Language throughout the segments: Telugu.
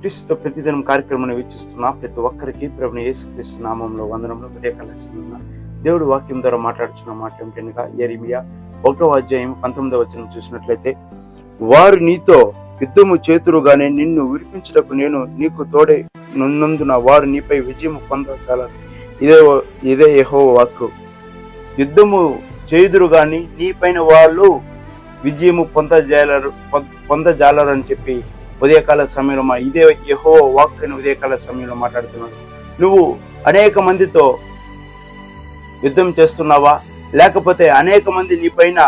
క్రీస్తుతో ప్రతిదినం కార్యక్రమాన్ని వీక్షిస్తున్న ప్రతి ఒక్కరికి ప్రభుని యేసుక్రీస్తు నామంలో వందనంలో ఉదయకాల దేవుడు వాక్యం ద్వారా మాట్లాడుచున్న మాట ఏమిటనగా ఎరిమియా ఒకటో అధ్యాయం పంతొమ్మిదవ వచనం చూసినట్లయితే వారు నీతో యుద్ధము చేతురుగానే నిన్ను విడిపించుటకు నేను నీకు తోడే నున్నందున వారు నీపై విజయం పొందచాలని ఇదే ఇదే యహో వాక్కు. యుద్ధము చేదురు కానీ నీపైన వాళ్ళు విజయము పొందజాలరు పొందజాలరు అని చెప్పి ఉదయకాల సమయంలో మా ఇదే యహో వాక్ అని ఉదయకాల సమయంలో మాట్లాడుతున్నాడు. నువ్వు అనేక మందితో యుద్ధం చేస్తున్నావా? లేకపోతే అనేక మంది నీ పైన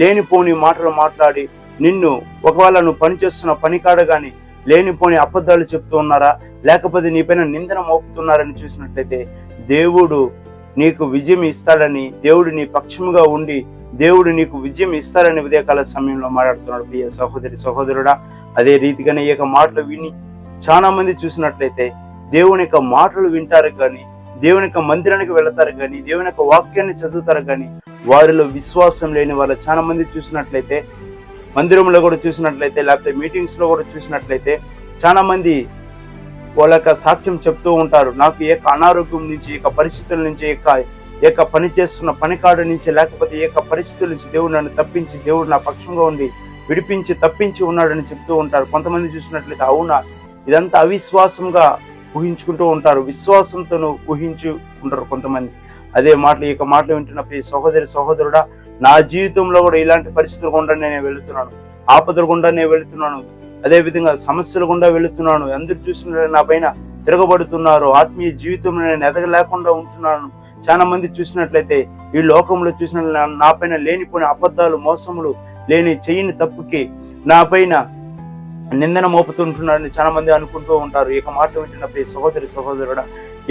లేనిపోని మాటలు మాట్లాడి నిన్ను ఒకవేళ నువ్వు పనిచేస్తున్న పని కాడ కానీ లేనిపోని అబద్ధాలు చెప్తూ ఉన్నారా? లేకపోతే నీ పైన నిందన మోపుతున్నారని చూసినట్లయితే దేవుడు నీకు విజయం ఇస్తాడని దేవుడు నీ పక్షముగా ఉండి దేవుడు నీకు విజయం ఇస్తాడని ఉదయకాల సమయంలో మాట్లాడుతున్నాడు. ప్రియ సహోదరి సహోదరుడా అదే రీతిగానే ఈ యొక్క మాటలు విని చాలా మంది చూసినట్లయితే దేవుని యొక్క మాటలు వింటారు కానీ దేవుని యొక్క మందిరానికి వెళతారు కానీ దేవుని యొక్క వాక్యాన్ని చదువుతారు కానీ వారిలో విశ్వాసం లేని వాళ్ళు చాలా మంది చూసినట్లయితే మందిరంలో కూడా చూసినట్లయితే లేకపోతే మీటింగ్స్లో కూడా చూసినట్లయితే చాలా మంది వాళ్ళ యొక్క సాక్ష్యం చెప్తూ ఉంటారు. నాకు ఏక యొక్క అనారోగ్యం నుంచి ఏక యొక్క పరిస్థితుల నుంచి ఏ ఏక పని చేస్తున్న పనికాడు నుంచి లేకపోతే ఏక యొక్క పరిస్థితుల నుంచి దేవుడు నన్ను తప్పించి దేవుడు నా పక్షంగా ఉండి విడిపించి తప్పించి ఉన్నాడని చెప్తూ ఉంటారు. కొంతమంది చూసినట్లయితే అవునా? ఇదంతా అవిశ్వాసంగా ఊహించుకుంటూ ఉంటారు. విశ్వాసంతోనూ ఊహించి ఉంటారు కొంతమంది. అదే మాటలు ఈ యొక్క మాటలు వింటున్న ప్రతి సహోదరి సహోదరుడా నా జీవితంలో కూడా ఇలాంటి పరిస్థితులు గుండా నేను వెళుతున్నాను. ఆపదలు గుండా నేను వెళుతున్నాను. అదే విధంగా సమస్యల గుండా వెళుతున్నాను. అందరు చూసిన నా పైన తిరగబడుతున్నారు. ఆత్మీయ జీవితంలో నేను ఎదగలేకుండా ఉంటున్నాను. చాలా మంది చూసినట్లయితే ఈ లోకంలో చూసిన నా పైన లేనిపోయిన అబద్ధాలు మోసములు లేని చెయ్యని తప్పుకి నా పైన నిందన మోపుతుంటున్నారని చాలా మంది అనుకుంటూ ఉంటారు. ఇక మాట వింటున్నప్పుడు సహోదరి సహోదరుడు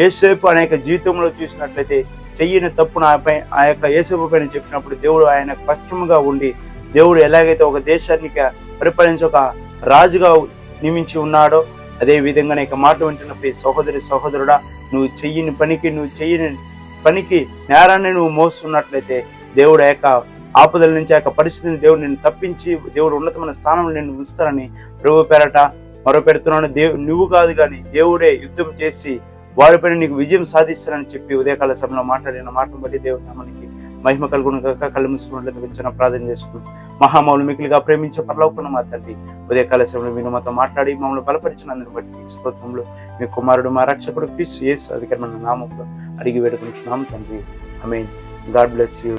ఏసేపు అనేక జీవితంలో చూసినట్లయితే చెయ్యని తప్పు ఆపై ఆ యొక్క ఏసేపు పైన చెప్పినప్పుడు దేవుడు ఆయన పక్షముగా ఉండి దేవుడు ఎలాగైతే ఒక దేశానికి పరిపాలించి ఒక రాజుగా నియమించి ఉన్నాడో అదే విధంగా ఇక మాట వింటున్న ఈ సహోదరి సహోదరుడా నువ్వు చెయ్యని పనికి నువ్వు చెయ్యని పనికి నేరాన్ని నువ్వు మోస్తున్నట్లయితే దేవుడు యొక్క ఆపదల నుంచి ఆ యొక్క పరిస్థితిని దేవుడు నిన్ను తప్పించి దేవుడు ఉన్నతమైన స్థానంలో నిన్ను ఉంచుతారని ప్రభు పేరట మరో పెడుతున్నాను. దేవు నువ్వు కాదు కానీ దేవుడే యుద్ధం చేసి వారిపైన నీకు విజయం సాధిస్తారని చెప్పి ఉదయకాల సమయంలో మాట్లాడిన మాటను బట్టి దేవుడు నామానికి మహిమ కలుగును కాక కళ్ళు మూసుకున్నట్లయితే ప్రార్థన చేసుకుంటూ మహామౌలు మిగిలిగా ప్రేమించే పరలోకున్న మా తండ్రి ఉదయకాల సమయంలో మీరు మాతో మాట్లాడి మమ్మల్ని బలపరిచినందుని బట్టి మీకు స్తోత్రంలో మీ కుమారుడు మా రక్షకుడు క్రీస్తు యేసు అధికారమైన నామంలో అడిగి వేడుకుంటున్నాం తండ్రి. I mean God bless you.